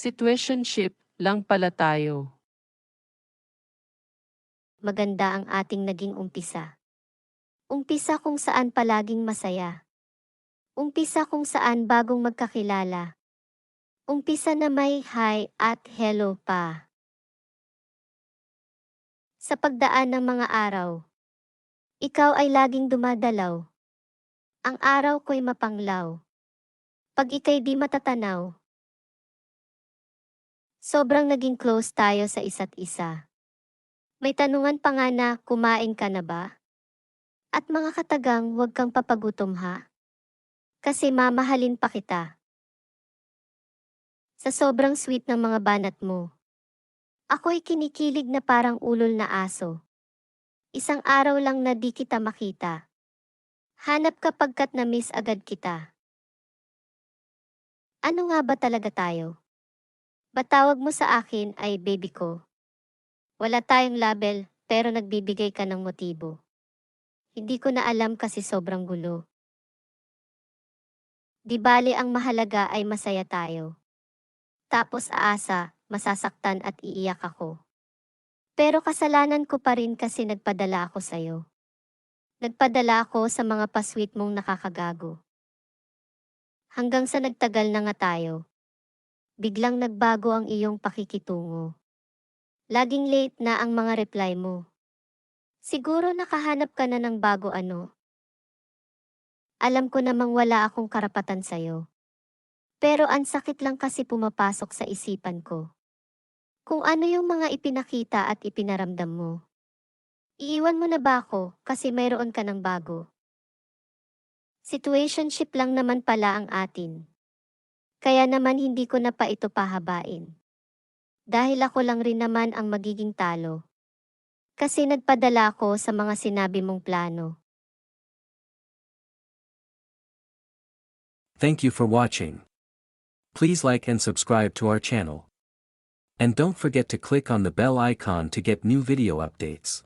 Situationship lang pala tayo. maganda ang ating naging umpisa. Umpisa kung saan palaging masaya. Umpisa kung saan bagong magkakilala. Umpisa na may hi at hello pa. Sa pagdaan ng mga araw, ikaw ay laging dumadalaw. Ang araw ko'y mapanglaw. Pag ikay di matatanaw. Sobrang naging close tayo sa isa't isa. May tanungan pa nga na, kumain ka na ba? At mga katagang, huwag kang papagutom ha. Kasi mamahalin pa kita. Sa sobrang sweet ng mga banat mo. Ako'y kinikilig na parang ulol na aso. Isang araw lang na di kita makita. Hanap ka pagkat na-miss agad kita. Ano nga ba talaga tayo? Batawag mo sa akin ay baby ko. Wala tayong label, pero nagbibigay ka ng motibo. Hindi ko na alam kasi sobrang gulo. Di bali ang mahalaga ay masaya tayo. Tapos aasa, masasaktan at iiyak ako. Pero kasalanan ko pa rin kasi nagpadala ako sa'yo. Nagpadala ako sa mga pasweet mong nakakagago. Hanggang sa nagtagal na nga tayo. Biglang nagbago ang iyong pakikitungo. Laging late na ang mga reply mo. Siguro nakahanap ka na ng bago ano. Alam ko namang wala akong karapatan sa'yo. Pero ang sakit lang kasi pumapasok sa isipan ko. Kung ano yung mga ipinakita at ipinaramdam mo. Iiwan mo na ba ako kasi mayroon ka ng bago? Situationship lang naman pala ang atin. Kaya naman hindi ko na pa ito pahabain. Dahil ako lang rin naman ang magiging talo. Kasi nagpadala ako sa mga sinabi mong plano. Thank you for watching. Please like and subscribe to our channel. And don't forget to click on the bell icon to get new video updates.